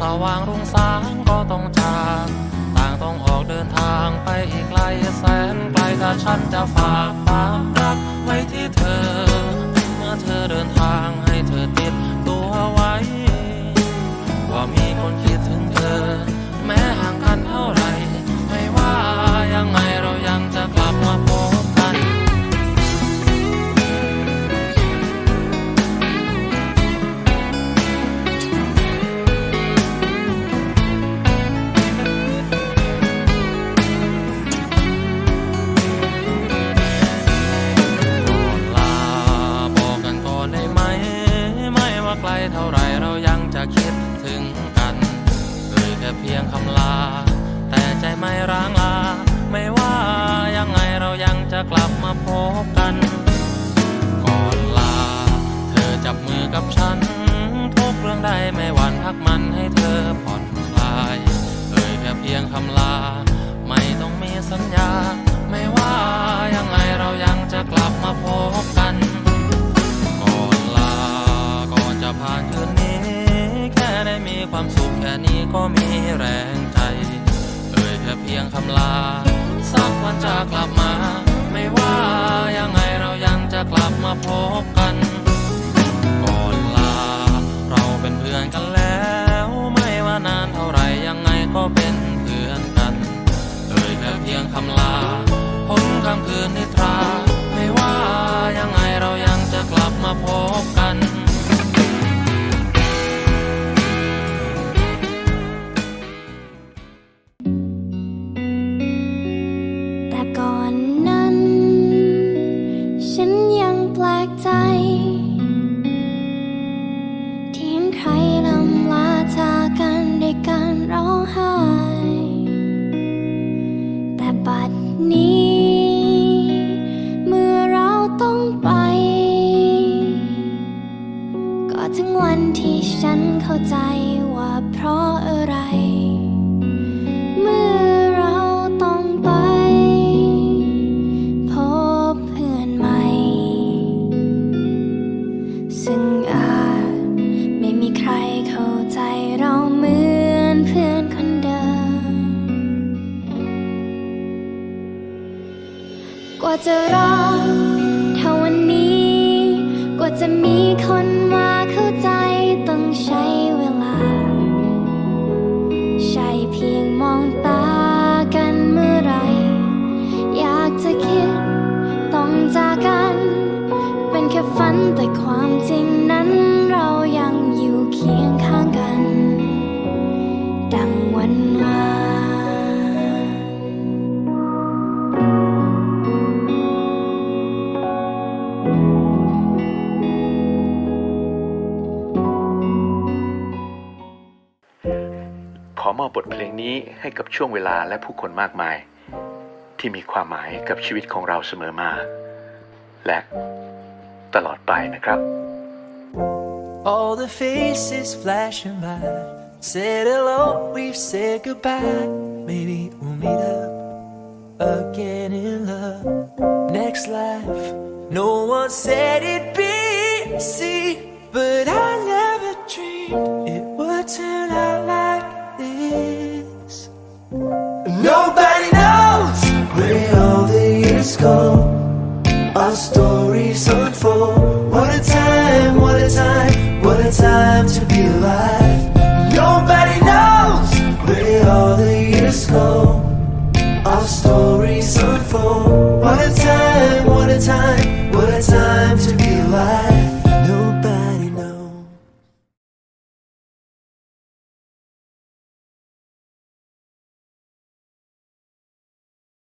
สางก็ต้องจากต่างต้องออกเดินทางไปอีกไกลแสนไกลถ้าฉันจะฝากความรักไว้ที่เธอ เมื่อเธอเดินทาง เท่าไรเรายังจะคิดถึงกันเอ่ยแค่เพียงคำลา แต่ใจไม่ร้างลา ไม่ว่ายังไงเรายังจะกลับมาพบกัน ก่อนลา เธอจับมือกับฉัน ทุกเรื่องใดไม่หวั่นพักมันให้เธอผ่อนคลายเอ่ยแค่เพียงคำลา แค่นี้ก็มีแรงใจ เอ่ยแค่เพียงคำลา สักวันจะกลับมา ไม่ว่ายังไงเรายังจะกลับมาพบกัน ก่อนลา เราเป็นเพื่อนกันแล้ว ไม่ว่านานเท่าไหรยังไงก็เป็นเพื่อนกัน เอ่ยแค่เพียงคำลาพ้นคำคืนนิท บัดนี้ เมื่อเราต้องไป ก็ถึงวันที่ฉัน ว่าจะรอเท่าวันนี้ กว่าจะมีคนมาเข้าใจต้องใช้เวลา ใช่เพียงมองตากันเมื่อไร อยากจะคิดต้องจากกัน เป็นแค่ฝันแต่ความจริงนั้น บบทเพลงนี้ให้กับช่วงเวลาและผู้คนมากมาย ที่มีความหมายกับชีวิตของเราเสมอมา และตลอดไปนะครับ All the faces flashing by said hello, we've said goodbye. Maybe we'll meet up again in love. Next life, no one said it'd be easy, but I never dreamed it would turn out go. Our stories unfold. What a time, what a time, what a time to be alive. Nobody knows where all the years go.